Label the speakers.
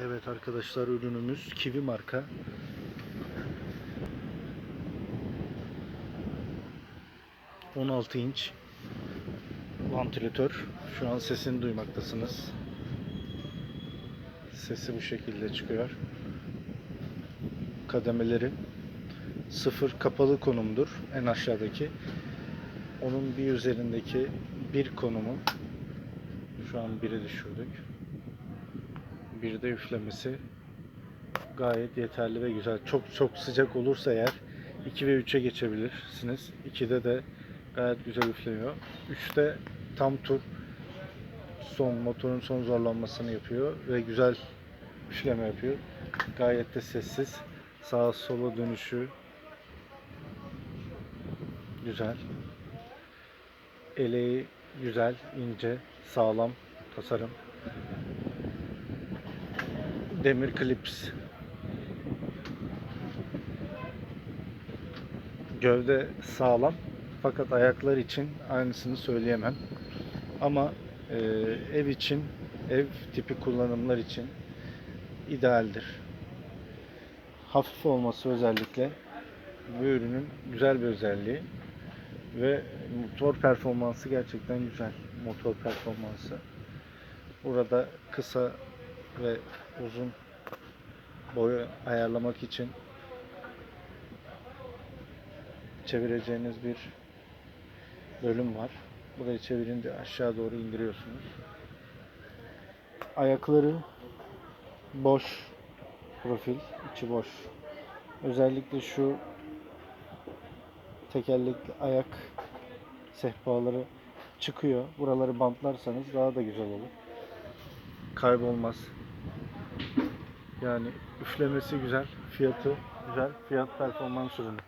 Speaker 1: Evet arkadaşlar ürünümüz Kiwi marka. ...16 inç... ...vantilatör... ...şu an sesini duymaktasınız. Sesi bu şekilde çıkıyor. Kademeleri... ...sıfır kapalı konumdur... ...en aşağıdaki... ...onun bir üzerindeki... ...bir konumu... ...şu an 1'e düşürdük... ...bir de üflemesi... ...gayet yeterli ve güzel. Çok çok sıcak olursa eğer... 2 ve 3'e geçebilirsiniz. 2'de de gayet güzel üflüyor. 3'te tam tur son motorun son zorlanmasını yapıyor ve güzel üfleme yapıyor. Gayet de sessiz. Sağa sola dönüşü güzel. Eleği güzel, ince, sağlam tasarım. Demir klips. Gövde sağlam fakat ayaklar için aynısını söyleyemem. Ama e, ev için, ev tipi kullanımlar için idealdir. Hafif olması özellikle bu ürünün güzel bir özelliği ve motor performansı gerçekten güzel. Motor performansı. Burada kısa ve uzun boyu ayarlamak için çevireceğiniz bir bölüm var. Burayı çevirince aşağı doğru indiriyorsunuz. Ayakları boş profil, içi boş. Özellikle şu tekerlekli ayak sehpaları çıkıyor. Buraları bantlarsanız daha da güzel olur. Kaybolmaz. Yani üflemesi güzel, fiyatı güzel, fiyat performans ürünü.